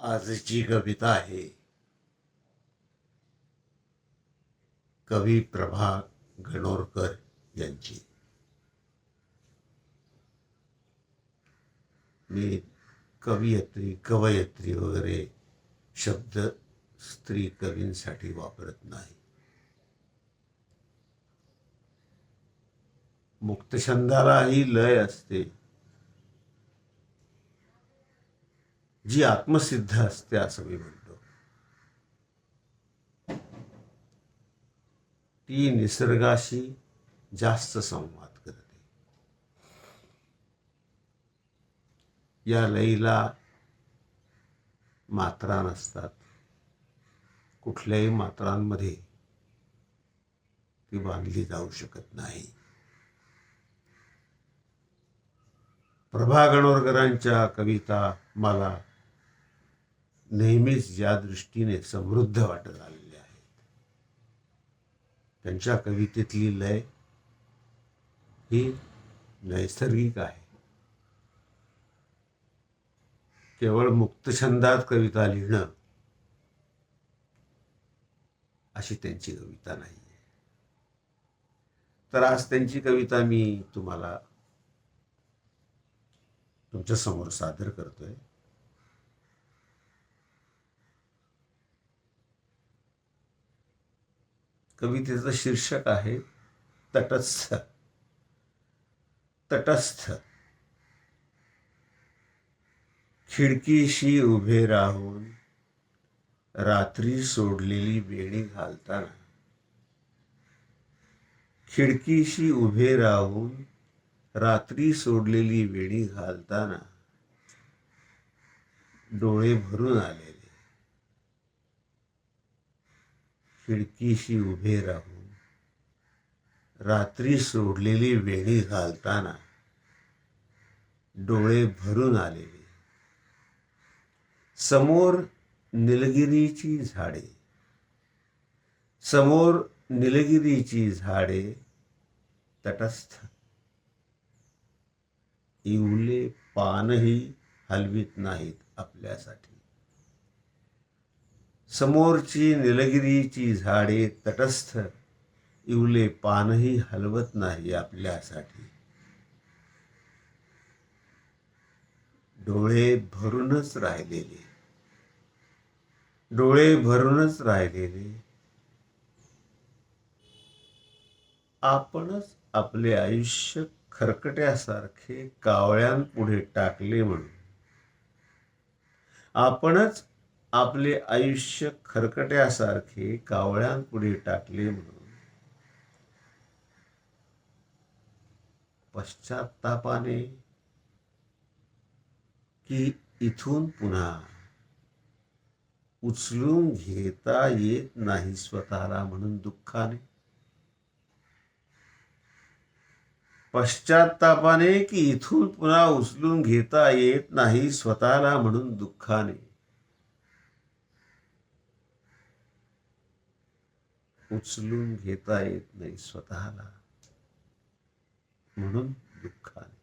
आजची कविता आहे. कवी प्रभा गणोरकर यांची. मी कवयत्री कवयत्री वगैरे शब्द स्त्री कवींसाठी वापरत नाही. मुक्तछंदाला ही लय असते. जी आत्मसिद्ध असते असं मी म्हणतो. ती निसर्गाशी जास्त संवाद करते. या लईला मात्रा नसतात. कुठल्याही मात्रांमध्ये ती बांधली जाऊ शकत नाही. प्रभा गणोरकरांच्या कविता मला नेहमीच या दृष्टीने समृद्ध वाटत आलेले आहेत. त्यांच्या कवितेतली लय ही नैसर्गिक आहे. केवळ मुक्तछंदात कविता लिहिणं अशी त्यांची कविता नाही तर आज त्यांची कविता मी तुम्हाला तुमच्यासमोर सादर करतोय. कवितेचं शीर्षक आहे तटस्थ. तटस्थ. खिडकीशी उभे राहून रात्री सोडलेली वेणी घालताना. खिडकीशी उभे राहून रात्री सोडलेली वेणी घालताना डोळे भरून आलेले. खिडकीशी उभे राहून रात्री सोडलेली वेणी घालताना डोळे भरून आलेले. समोर निलगिरीची झाडे. समोर निलगिरीची झाडे तटस्थ. इवले पानही हलवीत नाहीत आपल्यासाठी. समोरची निलगिरीची झाडे तटस्थ इवले पानही हलवत नाही आपल्यासाठी. डोळे भरूनच राहिलेले. डोळे भरूनच राहिलेले. आपणच आपले आयुष्य खरकट्यासारखे कावळ्यांपुढे टाकले म्हणून. आपणच आपले आयुष्य खरकट्यासारखे कावळ्यांपुढे टाकले म्हणून. पश्चातापाने की इथून पुन्हा उचलून घेता येत नाही स्वतःला म्हणून दुःखाने. पश्चातापाने की इथून पुन्हा उचलून घेता येत नाही स्वतःला म्हणून दुःखाने. उचलून घेता येत नाही स्वतःला. म्हणून दुःखाने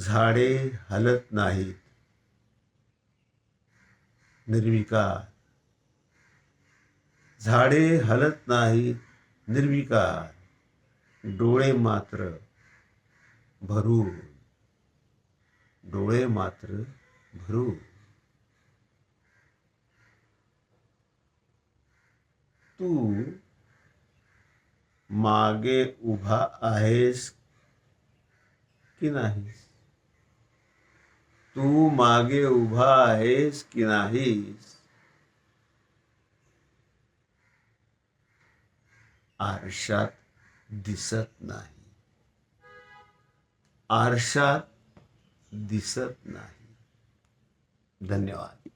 झाडे हलत नाहीत. निर्विकार झाडे हलत नाहीत. निर्विकार डोळे मात्र भरून. डोळे मात्र भरून. तू मागे उभा आहेस की नाहीस तू मागे उभा आहेस की नाहीस? आरशात दिसत नाही. आरशात दिसत नाही. धन्यवाद.